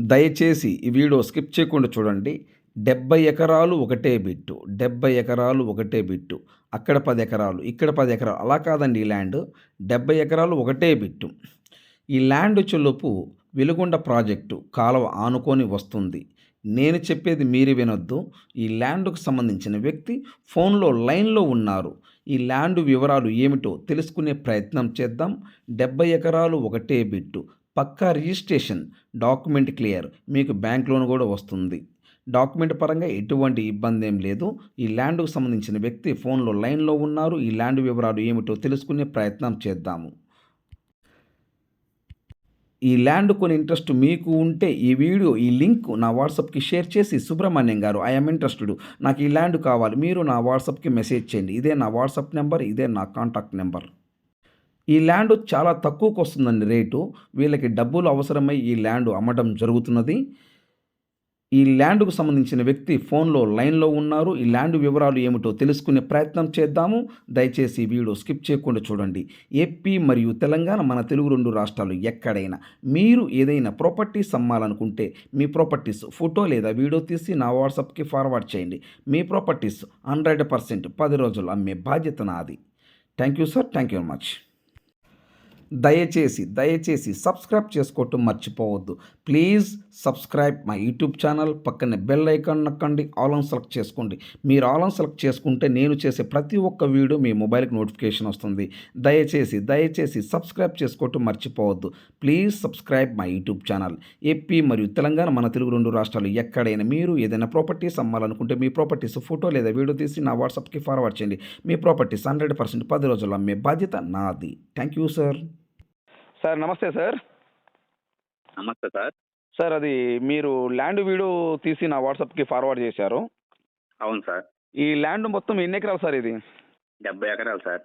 దయచేసి ఈ video skip చేయకుండా చూడండి. డెబ్బై ఎకరాలు ఒకటే బిట్టు. డెబ్బై ఎకరాలు ఒకటే బిట్టు. అక్కడ పది ఎకరాలు ఇక్కడ పది ఎకరాలు. అలా కాదండి ఈ ల్యాండ్. డెబ్బై ఎకరాలు ఒకటే బిట్టు. ఈ ల్యాండ్ చెల్లుపు వెలుగొండ ప్రాజెక్టు కాలువ ఆనుకొని వస్తుంది. నేను చెప్పేది మీరు వినొద్దు. ఈ ల్యాండ్కు సంబంధించిన వ్యక్తి ఫోన్లో లైన్లో ఉన్నారు. ఈ ల్యాండ్ వివరాలు ఏమిటో తెలుసుకునే ప్రయత్నం చేద్దాం. డెబ్బై ఎకరాలు ఒకటే బిట్టు. పక్కా రిజిస్ట్రేషన్ డాక్యుమెంట్ క్లియర్. మీకు బ్యాంక్ లోన్ కూడా వస్తుంది. డాక్యుమెంట్ పరంగా ఎటువంటి ఇబ్బంది ఏం లేదు. ఈ ల్యాండ్కు సంబంధించిన వ్యక్తి ఫోన్లో లైన్లో ఉన్నారు. ఈ ల్యాండ్ వివరాలు ఏమిటో తెలుసుకునే ప్రయత్నం చేద్దాము. ఈ ల్యాండ్ కొని ఇంట్రెస్ట్ మీకు ఉంటే ఈ వీడియో ఈ లింక్ నా వాట్సాప్కి షేర్ చేసి సుబ్రహ్మణ్యం గారు ఐఎమ్ ఇంట్రెస్టెడ్. నాకు ఈ ల్యాండ్ కావాలి. మీరు నా వాట్సాప్కి మెసేజ్ చేయండి. ఇదే నా వాట్సాప్ నెంబర్ ఇదే నా కాంటాక్ట్ నెంబర్. ఈ ల్యాండ్ చాలా తక్కువకు వస్తుందండి రేటు. వీళ్ళకి డబ్బులు అవసరమై ఈ ల్యాండ్ అమ్మడం జరుగుతున్నది. ఈ ల్యాండ్కు సంబంధించిన వ్యక్తి ఫోన్లో లైన్లో ఉన్నారు. ఈ ల్యాండ్ వివరాలు ఏమిటో తెలుసుకునే ప్రయత్నం చేద్దాము. దయచేసి వీడియో స్కిప్ చేయకుండా చూడండి. ఏపీ మరియు తెలంగాణ మన తెలుగు రెండు రాష్ట్రాలు ఎక్కడైనా. మీరు ఏదైనా ప్రాపర్టీస్ అమ్మాలనుకుంటే మీ ప్రాపర్టీస్ ఫోటో లేదా వీడియో తీసి నా వాట్సాప్కి ఫార్వర్డ్ చేయండి. మీ ప్రాపర్టీస్ హండ్రెడ్ పర్సెంట్ పది రోజులు అమ్మే బాధ్యత నాది. Thank you sir. Thank you very much. దయచేసి దయచేసి సబ్స్క్రైబ్ చేసుకోవటం మర్చిపోవద్దు. ప్లీజ్ సబ్స్క్రైబ్ మా యూట్యూబ్ ఛానల్. పక్కనే బెల్ ఐకాన్ నొక్కండి. ఆల్ ఆన్ సెలెక్ట్ చేసుకోండి. మీరు ఆల్ ఆన్ సెలెక్ట్ చేసుకుంటే నేను చేసే ప్రతి ఒక్క వీడియో మీ మొబైల్కి నోటిఫికేషన్ వస్తుంది. దయచేసి దయచేసి సబ్స్క్రైబ్ చేసుకోవటం మర్చిపోవద్దు. ప్లీజ్ సబ్స్క్రైబ్ మా యూట్యూబ్ ఛానల్. ఏపీ మరియు తెలంగాణ మన తెలుగు రెండు రాష్ట్రాలు ఎక్కడైనా మీరు ఏదైనా ప్రాపర్టీస్ అమ్మాలనుకుంటే మీ ప్రాపర్టీస్ ఫోటో లేదా వీడియో తీసి నా వాట్సాప్కి ఫార్వర్డ్ చేయండి. మీ ప్రాపర్టీస్ హండ్రెడ్ పర్సెంట్ పది రోజుల్లో అమ్మే బాధ్యత నాది. Thank you sir. సార్ నమస్తే సార్. నమస్తే సార్. సార్ అది మీరు ల్యాండ్ వీడియో తీసి నా వాట్సాప్కి ఫార్వర్డ్ చేశారు. అవును సార్. ఈ ల్యాండ్ మొత్తం ఎన్ని ఎకరాలు సార్ ఇది? డెబ్బై ఎకరాలు సార్.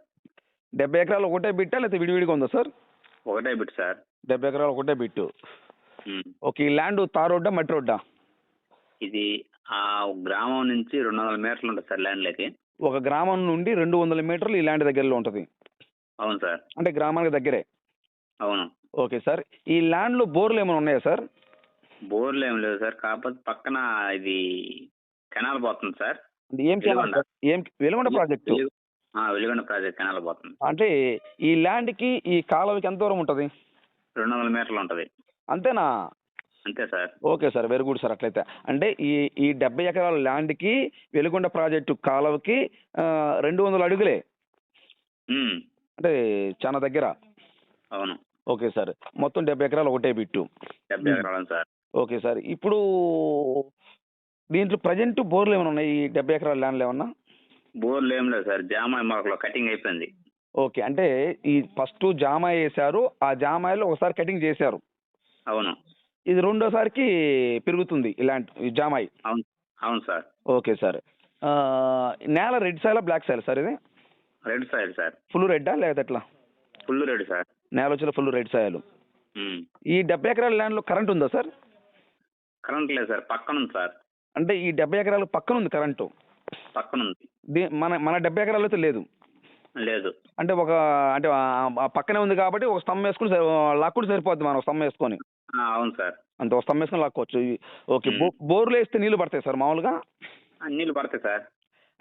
డెబ్బై ఎకరాలు ఒకటే బిట్టా లేకపోతే విడివిడిగా ఉందా సార్? ఒకటే బిట్ సార్. డెబ్బై ఎకరాలు ఒకటే బిట్టు. ఓకే ఈ ల్యాండ్ తార్ రోడ్డా మట్టి రోడ్డా? ఇది ఆ గ్రామం నుంచి రెండు వందల మీటర్లు ఉంటుంది సార్ ల్యాండ్లోకి. ఒక గ్రామం నుండి రెండు వందల మీటర్లు ఈ ల్యాండ్ దగ్గరలో ఉంటుంది. అవును సార్. అంటే గ్రామానికి దగ్గరే? అవును. Okay sir. ఈ ల్యాండ్లో బోర్లు ఏమైనా ఉన్నాయా సార్? బోర్లు ఏం లేదు సార్. కాకపోతే పక్కన ఇది కెనాల్ పోతుంది సార్. అంటే ఏం. సార్? ఏం వెలుగొండ ప్రాజెక్టు? వెలుగు- ఆ, వెలుగొండ ప్రాజెక్ట్ కెనాల్ పోతుంది. అంటే ఈ ల్యాండ్కి ఈ కాలువకి ఎంత దూరం ఉంటుంది? రెండు వందల మీటర్లు ఉంటుంది. అంతేనా? అంతే sir. Okay sir. Very good sir అట్లయితే. అంటే ఈ ఈ డెబ్బై ఎకరాల ల్యాండ్కి వెలుగొండ ప్రాజెక్టు కాలువకి ఆ, రెండు వందల అడుగులే? ఉమ్. అంటే చాలా దగ్గర. అవును. Okay sir. మొత్తం డెబ్బై ఎకరాలు ఒకటే బిట్టు. డెబ్బై. ఎకరాలు సార్. Okay sir. ఇప్పుడు దీంట్లో ప్రజెంట్ బోర్లు ఏమైనా ఉన్నాయి? ఈ డెబ్బై ఎకరాల ల్యాండ్లు ఏమన్నా? బోర్లు ఏం లేదు సార్. జామ మొలకలో కటింగ్ అయిపోయింది. ఓకే. అంటే ఈ ఫస్ట్ జామాయి వేశారు. ఆ జామాయిలో ఒకసారి కటింగ్ చేశారు. అవును. ఇది రెండోసారికి పెరుగుతుంది ఇలాంటి జామాయి. అవును. అవును సార్. Okay sir. నేల రెడ్ సాయిలా బ్లాక్ సాయిల్ సార్ ఇది? Red soil sir. ఫుల్ రెడ్డా లేదా ఎట్లా ఫుల్ రెడ్ సార్. నేల ఫుల్ రెడ్ సాయిల్. ఈ డెబ్బై ఎకరాల ల్యాండ్లో కరెంట్ ఉందా సార్? కరెంట్ లేదు సార్ పక్కన ఉంది సార్. అంటే ఈ డెబ్బై ఎకరాల పక్కన ఉంది కరెంటు పక్కన ఉంది మన మన డెబ్బై ఎకరాలు అయితే లేదు. లేదు. అంటే ఒక అంటే పక్కనే ఉంది కాబట్టి ఒక స్తంభం వేసుకుని లాక్కుని సరిపోద్ది మనం స్తంభం వేసుకొని. అవును సార్. అంటే ఒక స్తంభం వేసుకొని లాక్కోవచ్చు. ఓకే బోర్లు వేస్తే నీళ్ళు పడతాయి సార్ మామూలుగా? ఆ, నీళ్ళు పడతాయి సార్.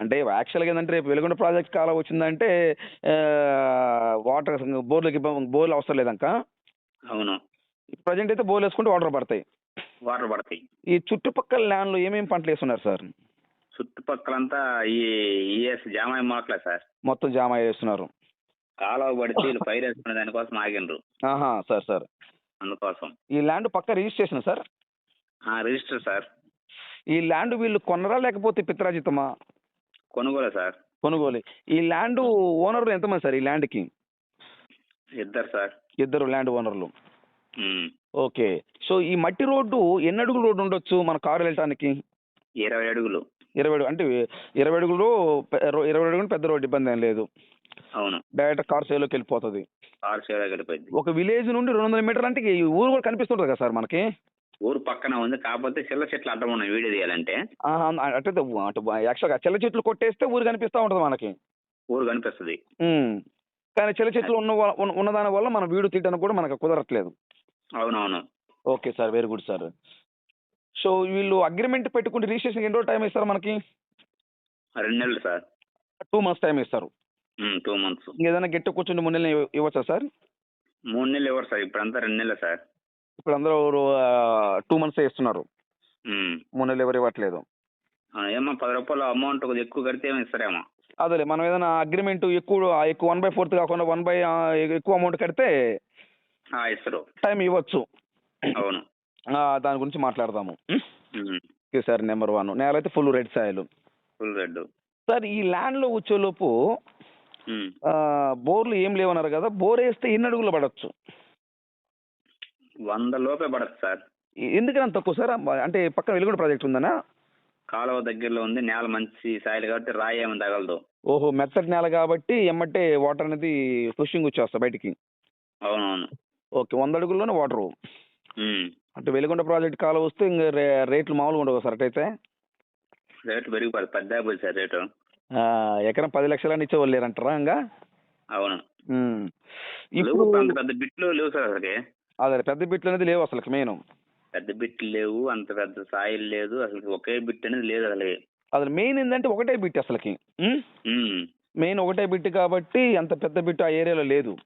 అంటే యాక్చువల్గా ఏంటంటే రేపు వెలుగొండ ప్రాజెక్ట్ కాలం వచ్చిందంటే వాటర్ బోర్లకి బోర్లు అవసరం లేదంక. అవును. ప్రజెంట్ అయితే బోర్లు వేసుకుంటే వాటర్ పడతాయి. వాటర్ పడతాయి. ఈ చుట్టుపక్కల ల్యాండ్లో ఏమేమి పంటలు వేస్తున్నారు సార్? చుట్టుపక్కలంతా ఈ ఈఎస్ జామాయి మొలకలే సార్. మొత్తం జామ వేస్తున్నారు. కాలువ పడితే వీళ్ళు పైరు వేసుకునే దానికోసం ఆగిండ్రు. ఆహా సార్ సార్. అందుకోసం. ఈ ల్యాండ్ పక్క రిజిస్ట్రేషన్ సార్? ఆ, రిజిస్టర్ సార్. ఈ ల్యాండ్ వీళ్ళు కొనరా లేకపోతే పిత్రాజితమా? కొనుగోలు సార్. కొనుగోలు. ఈ ల్యాండ్ ఓనర్లు ఎంతమంది సార్ ఈ ల్యాండ్కి? ఇద్దరు సార్. ఇద్దరు ల్యాండ్ ఓనర్లు. ఓకే. సో ఈ మట్టి రోడ్డు ఎన్ని అడుగుల రోడ్డు ఉండొచ్చు మన కారు వెళ్ళటానికి? ఇరవై అడుగులు. ఇరవై అడుగు అంటే ఇరవై అడుగులు ఇరవై అడుగులు పెద్ద రోడ్డు ఇబ్బంది ఏం లేదు. అవును. డైరెక్ట్ కార్ సేలోకి వెళ్ళిపోతుంది. కారు సేవ గడిపోయింది ఒక విలేజ్ నుండి రెండు వందల మీటర్లు అంటే ఈ ఊరు కూడా కనిపిస్తుంటుంది కదా సార్ మనకి? ఊరు పక్కన ఉంది. కాకపోతే చిల్ల చెట్లు అడ్డం ఉన్నాయి వీడియో తీయాలంటే. అంటే యాక్చువల్గా చెల్ల చెట్లు కొట్టేస్తే ఊరు కనిపిస్తూ ఉంటుంది మనకి. ఊరు కనిపిస్తుంది. కానీ చెల్ల చెట్లు ఉన్న ఉన్నదాని వల్ల మనం వీడు తీయడానికి కూడా మనకు కుదరట్లేదు. అవునవును. Okay sir very good sir. So వీళ్ళు అగ్రిమెంట్ పెట్టుకుంటే రిజిస్ట్రేషన్ ఎన్ని రోజులు టైం ఇస్తారు మనకి? రెండు నెలలు సార్. టూ మంత్స్ టైం ఇస్తారు. Two months. ఇంకేదైనా గట్టి కూర్చుంటే మూడు నెలలు ఇవ్వ- ఇవ్వచ్చా సార్? మూడు నెలలు ఇవ్వరు సార్. ఇప్పుడంతా రెండు నెలలు సార్. ఇప్పుడు అందరూ టూ మంత్స్ ఇస్తున్నారు. మూడు నెలలు ఎవరు ఇవ్వట్లేదు. ఏమో పది రూపాయలు అమౌంట్ ఎక్కువ కడితే ఏమో. ఇస్తారేమో అదేలే మనం ఏదైనా అగ్రిమెంట్ ఎక్కువ ఎక్కువ వన్ బై ఫోర్త్ కాకుండా వన్ బై ఎక్కువ అమౌంట్ కడితే ఇస్తారు. టైం ఇవ్వచ్చు. అవును. దాని గురించి మాట్లాడదాము. Okay sir number one. నేల అయితే full red soil. Full red. Sir ఈ ల్యాండ్లో వచ్చేలోపు ఉమ్. ఆ, బోర్లు ఏం లేవన్నారు కదా బోర్ వేస్తే ఎన్ని అడుగులు పడవచ్చు వంద లోపే పడదు సార్. ఎందుకని అంత తక్కువ సార్? అంటే పక్కన వెలుగుడు ప్రాజెక్ట్ ఉందనా? కాలువ దగ్గరలో ఉంది నేల మంచి సాయిల్ కాబట్టి రాయి ఏమి తగలదు. ఓహో మెత్తటి నేల కాబట్టి ఎమ్మటే వాటర్ అనేది పుషింగ్ వచ్చేస్తా బయటికి. అవునవును. ఓకే వంద అడుగుల్లోనే వాటరు. అంటే వెలుగొండ ప్రాజెక్ట్ కాలం వస్తే ఇంకా రేట్లు మామూలుగా ఉండవు సార్ అటైతే? రేటు పెరిగిపోతుంది పెద్ద సార్ రేటు. ఎకరం పది లక్షలని ఇచ్చేవాళ్ళు లేరంటారా ఇంకా అవును. ఇప్పుడు పెద్ద బిట్లు లేవు సార్ అసలుకి. అదే పెద్ద బిట్లు అనేది లేవు అసలు మెయిన్ పెద్ద బిట్లు లేవు అంత పెద్ద సాయిల్ లేదు అసలు ఒకే బిట్ అనేది లేదు అసలు అసలు మెయిన్ ఏంటంటే ఒకటే బిట్ అసలుకి. మెయిన్ ఒకటే బిట్ కాబట్టి అంత పెద్ద బిట్ ఆ ఏరియాలో లేదు.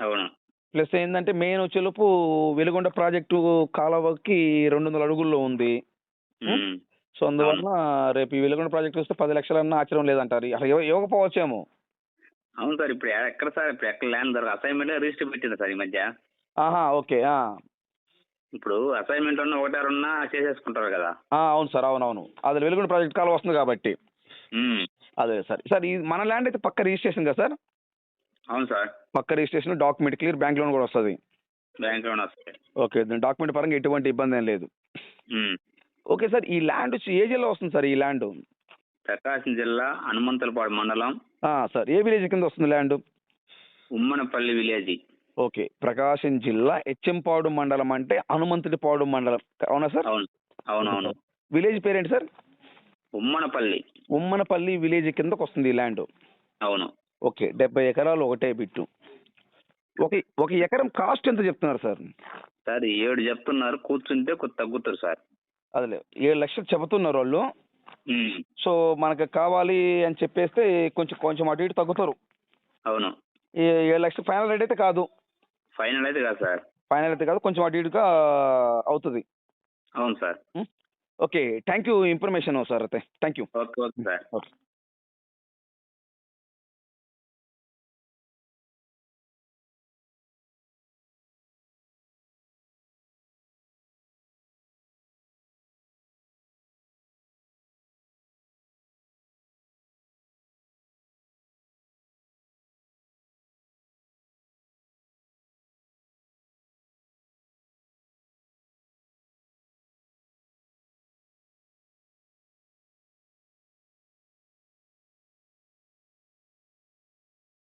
అవును. ప్లస్ ఏంటంటే మెయిన్ వచ్చేలోపు వెలుగొండ ప్రాజెక్టు కాలువకి రెండు వందల అడుగుల్లో ఉంది. సో అందువల్ల రేపు ఈ వెలుగొండ ప్రాజెక్ట్ వస్తే పది లక్షలన్నా ఆశ్చర్యం లేదంటారు. అసలు ఇవ్వ- ఇవ్వకపోవచ్చేమో. అవును సార్ ఇప్పుడు ఎక్కడ సార్ ఇప్పుడు ఎక్కడ ల్యాండ్ దొరక అసైన్మెంట్ రిజిస్టర్ పెట్టింది సార్ ఈ మధ్య. ఆహా ఓకే ఆ. ఇప్పుడు అసైన్మెంట్ ఉన్న ఒకటే రెండున్నా చేసేసుకుంటారు కదా. ఆ, అవును సార్ అవునవును. అది వెలుగొండ ప్రాజెక్ట్ కాలువ వస్తుంది కాబట్టి. ఉమ్. అదే సార్. సార్ ఈ మన ల్యాండ్ అయితే పక్క రిజిస్ట్రేషన్ కదా సార్? అవును సార్. పక్క registration document clear bank loan కూడా వస్తుంది. బ్యాంక్ లోన్ వస్తాయి ఓకే డాక్యుమెంట్ పరంగా ఎటువంటి ఇబ్బంది ఏం లేదు. ఉమ్. ఓకే సార్ ఈ ల్యాండ్ వచ్చి ఏ జిల్లా వస్తుంది సార్ ఈ ల్యాండ్? ప్రకాశం జిల్లా హనుమంతులపాడు మండలం. సార్ ఏ విలేజ్ కింద వస్తుంది land? Ummanapalli village. Okay. Prakasam జిల్లా హెచ్ఎంపాడు మండలం అంటే హనుమంతుడిపాడు మండలం. అవునా సార్? అవును. అవునవును. విలేజ్ పేరేంటి సార్? ఉమ్మనపల్లి. ఉమ్మనపల్లి విలేజ్ కిందకు వస్తుంది ఈ ల్యాండ్. అవును. ఓకే. డెబ్బై ఎకరాలు ఒకటే బిట్టు. ఒక ఒక ఎకరం కాస్ట్ ఎంత చెప్తున్నారు సార్? సార్ ఏడు చెప్తున్నారు. కూర్చుంటే కొద్ది తగ్గుతారు సార్. అదిలే. ఏడు లక్షలు చెబుతున్నారు వాళ్ళు. సో మనకు కావాలి అని చెప్పేస్తే కొంచెం కొంచెం అటు ఇటు తగ్గుతారు. అవును. ఏడు లక్షలు ఫైనల్ రేట్ అయితే కాదు. ఫైనల్ అయితే కాదు సార్. ఫైనల్ అయితే కాదు కొంచెం అటు ఇటుగా అవుతుంది. అవును sir. Okay thank you information sir అయితే. Thank you okay okay sir. Okay.